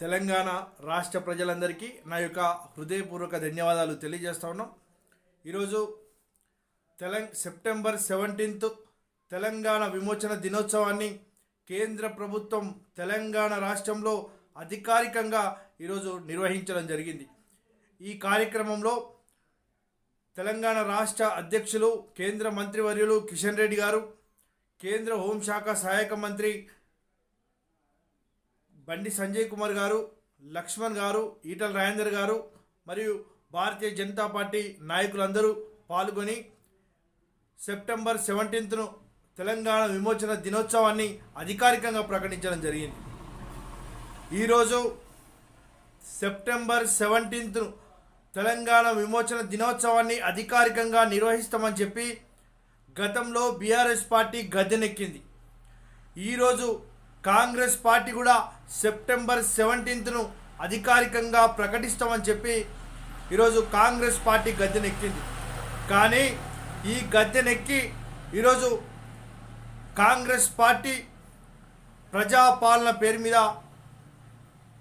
తెలంగాణ రాష్ట్ర ప్రజలందరికీ నా యొక్క హృదయపూర్వక ధన్యవాదాలు తెలియజేస్తా ఉన్నాం. ఈరోజు తెలంగ సెప్టెంబర్ సెవెంటీన్త్ తెలంగాణ విమోచన దినోత్సవాన్ని కేంద్ర ప్రభుత్వం తెలంగాణ రాష్ట్రంలో అధికారికంగా ఈరోజు నిర్వహించడం జరిగింది. ఈ కార్యక్రమంలో తెలంగాణ రాష్ట్ర అధ్యక్షులు కేంద్ర మంత్రివర్యులు కిషన్ రెడ్డి గారు కేంద్ర హోంశాఖ సహాయక మంత్రి బండి సంజయ్ కుమార్ గారు లక్ష్మణ్ గారు ఈటల రాజేందర్ గారు మరియు భారతీయ జనతా పార్టీ నాయకులందరూ పాల్గొని సెప్టెంబర్ సెవెంటీన్త్ను తెలంగాణ విమోచన దినోత్సవాన్ని అధికారికంగా ప్రకటించడం జరిగింది. ఈరోజు సెప్టెంబర్ సెవెంటీన్త్ను తెలంగాణ విమోచన దినోత్సవాన్ని అధికారికంగా నిర్వహిస్తామని చెప్పి గతంలో బీఆర్ఎస్ పార్టీ గద్దెనెక్కింది. ఈరోజు కాంగ్రెస్ పార్టీ కూడా సెప్టెంబర్ సెవెంటీన్త్ను అధికారికంగా ప్రకటిస్తామని చెప్పి ఈరోజు కాంగ్రెస్ పార్టీ గద్దెనెక్కింది. కానీ ఈ గద్దెనెక్కి ఈరోజు కాంగ్రెస్ పార్టీ ప్రజాపాలన పేరు మీద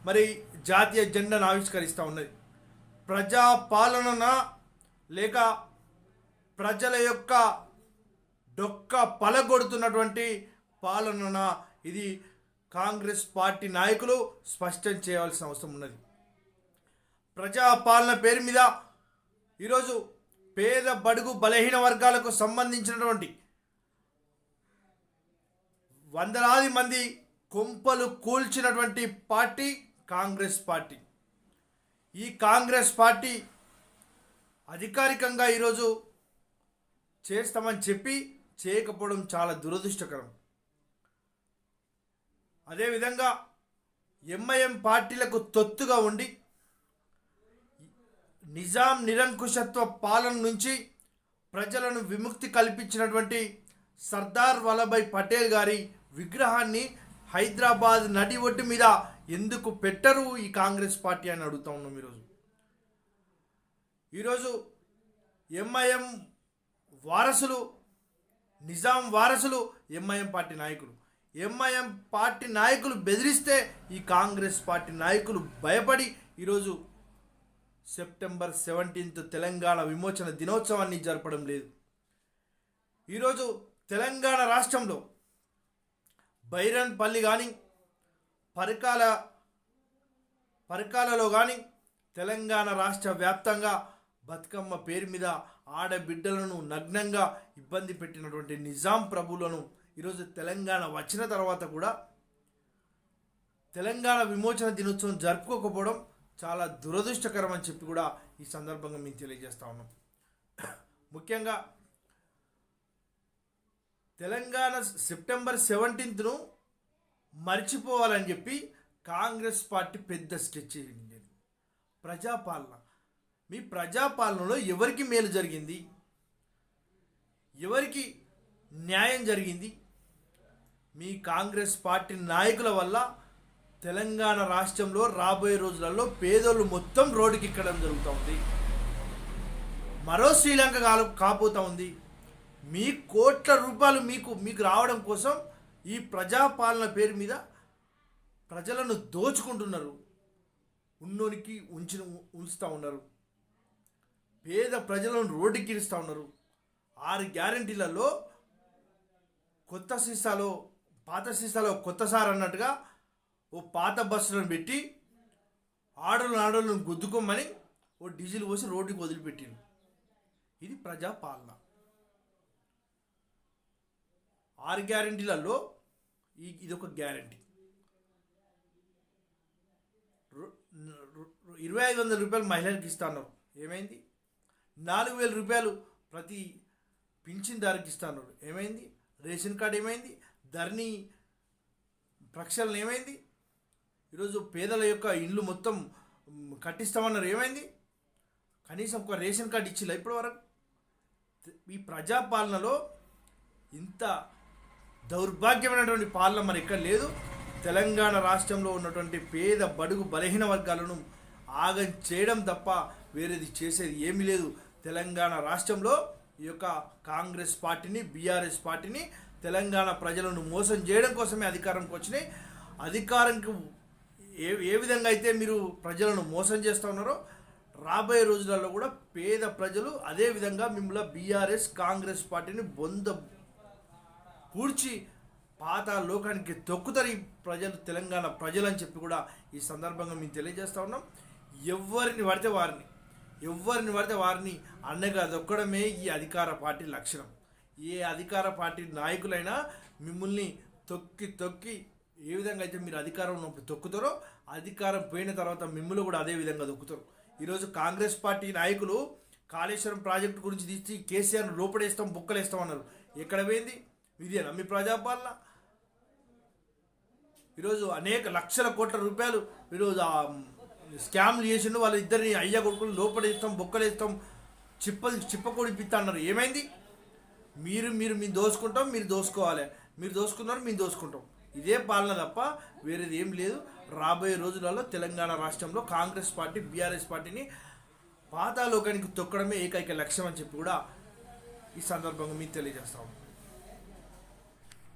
మరి జాతీయ జెండాను ఆవిష్కరిస్తూ ఉన్నది. ప్రజాపాలన లేక ప్రజల యొక్క డొక్క పలగొడుతున్నటువంటి పాలన ఇది కాంగ్రెస్ పార్టీ నాయకులు స్పష్టం చేయాల్సిన అవసరం ఉన్నది. ప్రజాపాలన పేరు మీద ఈరోజు పేద బడుగు బలహీన వర్గాలకు సంబంధించినటువంటి వందలాది మంది కొంపలు కూల్చినటువంటి పార్టీ కాంగ్రెస్ పార్టీ. ఈ కాంగ్రెస్ పార్టీ అధికారికంగా ఈరోజు చేస్తామని చెప్పి చేయకపోవడం చాలా దురదృష్టకరం. అదేవిధంగా ఎంఐఎం పార్టీలకు తొత్తుగా ఉండి నిజాం నిరంకుశత్వ పాలన నుంచి ప్రజలను విముక్తి కల్పించినటువంటి సర్దార్ వల్లభాయ్ పటేల్ గారి విగ్రహాన్ని హైదరాబాద్ నడి ఒడ్డు మీద ఎందుకు పెట్టరు ఈ కాంగ్రెస్ పార్టీ అని అడుగుతా ఉన్నాం ఈరోజు. ఈరోజు ఎంఐఎం వారసులు నిజాం వారసులు ఎంఐఎం పార్టీ నాయకులు. ఎంఐఎం పార్టీ నాయకులు బెదిరిస్తే ఈ కాంగ్రెస్ పార్టీ నాయకులు భయపడి ఈరోజు సెప్టెంబర్ సెవెంటీన్త్ తెలంగాణ విమోచన దినోత్సవాన్ని జరపడం లేదు. ఈరోజు తెలంగాణ రాష్ట్రంలో బైరన్పల్లి కానీ పరకాల పరకాలలో కానీ తెలంగాణ రాష్ట్ర వ్యాప్తంగా బతుకమ్మ పేరు మీద ఆడబిడ్డలను నగ్నంగా ఇబ్బంది పెట్టినటువంటి నిజాం ప్రభులను ఈరోజు తెలంగాణ వచ్చిన తర్వాత కూడా తెలంగాణ విమోచన దినోత్సవం జరుపుకోకపోవడం చాలా దురదృష్టకరం అని చెప్పి కూడా ఈ సందర్భంగా మేము తెలియజేస్తా ఉన్నాం. ముఖ్యంగా తెలంగాణ సెప్టెంబర్ సెవెంటీన్త్ను మర్చిపోవాలని చెప్పి కాంగ్రెస్ పార్టీ పెద్ద స్కెచ్ చేసింది. ప్రజాపాలన మీ ప్రజాపాలనలో ఎవరికి మేలు జరిగింది? ఎవరికి న్యాయం జరిగింది? మీ కాంగ్రెస్ పార్టీ నాయకుల వల్ల తెలంగాణ రాష్ట్రంలో రాబోయే రోజులలో పేదోళ్ళు మొత్తం రోడ్డుకి ఎక్కడం జరుగుతూ ఉంది. మరో శ్రీలంక కాలు కాపోతూ ఉంది. మీ కోట్ల రూపాయలు మీకు మీకు రావడం కోసం ఈ ప్రజాపాలన పేరు మీద ప్రజలను దోచుకుంటున్నారు. ఉన్నోనికి ఉంచిన ఉంచుతూ ఉన్నారు. పేద ప్రజలను రోడ్డుకి ఇస్తూ ఉన్నారు. ఆరు గ్యారంటీలలో కొత్త సీసాలో పాత సీసాలో కొత్త సార్ అన్నట్టుగా ఓ పాత బస్సులను పెట్టి ఆడలు ఆడలను గుద్దుకోమని ఓ డీజిల్ పోసి రోడ్డుకి వదిలిపెట్టింది ఇది ప్రజాపాలన. ఆరు గ్యారంటీలలో ఈ ఇది ఒక గ్యారంటీ ఇరవై ఐదు వందల రూపాయలు మహిళలకు ఇస్తాను ఏమైంది? నాలుగు వేల రూపాయలు ప్రతి పింఛన్దారుకి ఇస్తాను ఏమైంది? రేషన్ కార్డు ఏమైంది? ధరణి ప్రక్షాళన ఏమైంది? ఈరోజు పేదల యొక్క ఇండ్లు మొత్తం కట్టిస్తామన్నారు. ఏమైంది? కనీసం ఒక రేషన్ కార్డు ఇచ్చిಲ್ಲ ఇప్పటి వరకు ఈ ప్రజాపాలనలో ఇంత దౌర్భాగ్యమైనటువంటి పాలన మరి ఎక్కడ లేదు. తెలంగాణ రాష్ట్రంలో ఉన్నటువంటి పేద బడుగు బలహీన వర్గాలను ఆగం చేయడం తప్ప వేరేది చేసేది ఏమీ లేదు. తెలంగాణ రాష్ట్రంలో ఈ యొక్క కాంగ్రెస్ పార్టీని బీఆర్ఎస్ పార్టీని తెలంగాణ ప్రజలను మోసం చేయడం కోసమే అధికారంకి వచ్చినాయి. అధికారంకి ఏ ఏ విధంగా అయితే మీరు ప్రజలను మోసం చేస్తూ ఉన్నారో రాబోయే రోజులలో కూడా పేద ప్రజలు అదే విధంగా మిమ్మల్ని బీఆర్ఎస్ కాంగ్రెస్ పార్టీని బొంద పూడ్చి పాత లోకానికి తొక్కుతారు ఈ ప్రజలు తెలంగాణ ప్రజలు అని చెప్పి కూడా ఈ సందర్భంగా మేము తెలియజేస్తా ఉన్నాం. ఎవరిని పడితే వారిని ఎవరిని పడితే వారిని అన్నగా దొక్కడమే ఈ అధికార పార్టీ లక్షణం. ఏ అధికార పార్టీ నాయకులైనా మిమ్మల్ని తొక్కి తొక్కి ఏ విధంగా అయితే మీరు అధికారం ఉన్నప్పుడు తొక్కుతారో అధికారం పోయిన తర్వాత మిమ్మల్ని కూడా అదే విధంగా దొక్కుతారు ఈరోజు కాంగ్రెస్ పార్టీ నాయకులు కాళేశ్వరం ప్రాజెక్టు గురించి తీసి కేసీఆర్ను లోపడేస్తాం బుక్కలేస్తాం అన్నారు. ఎక్కడ పోయింది? ఇదేనా మీ ప్రజాపాలన. ఈరోజు అనేక లక్షల కోట్ల రూపాయలు ఈరోజు ఆ స్కామ్లు చేసిండు వాళ్ళ ఇద్దరిని అయ్య కొడుకులు లోపడేస్తాం బొక్కలేస్తాం చిప్పలు చిప్పకూడి పిత్త అన్నారు. ఏమైంది? మీరు మీరు మేము దోసుకుంటాం మీరు దోసుకోవాలి. మీరు దోసుకున్నారు మేము దోసుకుంటాం. ఇదే పాలన తప్ప వేరేది ఏం లేదు. రాబోయే రోజులలో తెలంగాణ రాష్ట్రంలో కాంగ్రెస్ పార్టీ బీఆర్ఎస్ పార్టీని పాతాలోకానికి తొక్కడమే ఏకైక లక్ష్యం అని చెప్పి కూడా ఈ సందర్భంగా మీకు తెలియజేస్తాము